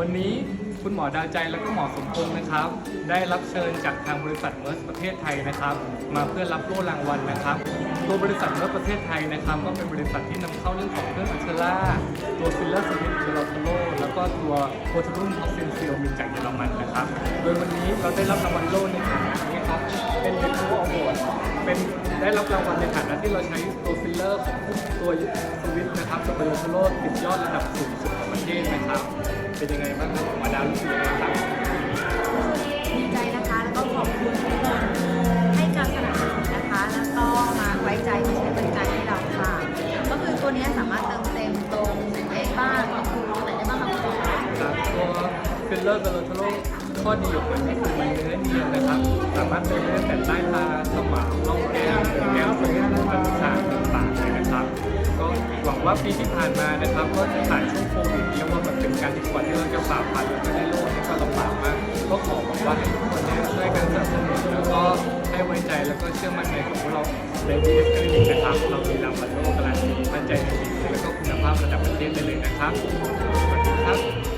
วันนี้คุณหมอดาวใจและก็หมอสมพงศ์นะครับ ได้รับเชิญจากทางบริษัทเมอร์สประเทศไทยนะครับ มาเพื่อรับโล่รางวัลนะครับตัวบริษัทเมอร์สประเทศไทยนะครับ ก็เป็นบริษัทที่นำเข้าเรื่องของเครื่องอัลเทล่าตัวฟิลเลอร์สวิตเดลโทโลแล้วก็ตัวโพทูรุ่มท็อกซินซิลมีจากเยอรมันนะครับ โดยวันนี้เราได้รับรางวัลโล่ในฐานะนี้ครับเป็นเดทูอวอร์ดเป็นได้รับรางวัลในฐานะที่เราใช้ตัวฟิลเลอร์ของตัวสวิตนะ ครับตัวเบลโทโลติดยอดระดับสูงสุดของประเทศนะครับ เป็นยังไงบ้างครับหมอดาวรู้สึกยังไงครับดีใจนะคะแล้วก็ขอบคุณทุกคนให้การสนับสนุนนะคะ แล้วก็มาไว้ใจมาใช้บริการให้เราค่ะ ก็คือตัวเนี้ยสามารถเติมเต็มตรงเอกบ้างก็คือตรงไหนได้บ้างคะคุณหมอครับตัวฟิลเลอร์เบลโทโลข้อดีของมันก็คือมันเนื้อเนียนนะครับ สามารถเติมได้ตั้งแต่ใต้ ว่าปีที่ผ่านมานะครับก็จะผ่านช่วงโควิดเรียกว่ามันเป็นการที่คว่าที่เราจะฝ่าฟันแล้วก็ได้โลกนี้ก็ลำบากมากก็ขอบอกว่าให้ทุกคนเนี่ยช่วยกันสนับสนุนแล้วก็ให้ไว้ใจแล้วก็เชื่อมั่นในของพวกเราในดีเอสคลินิกนะครับ เรามีรางวัลโลกการันตีมั่นใจในสินค้แล้วก็คุณภาพระดับประเทศได้เลยนะครับสวัสดีครับ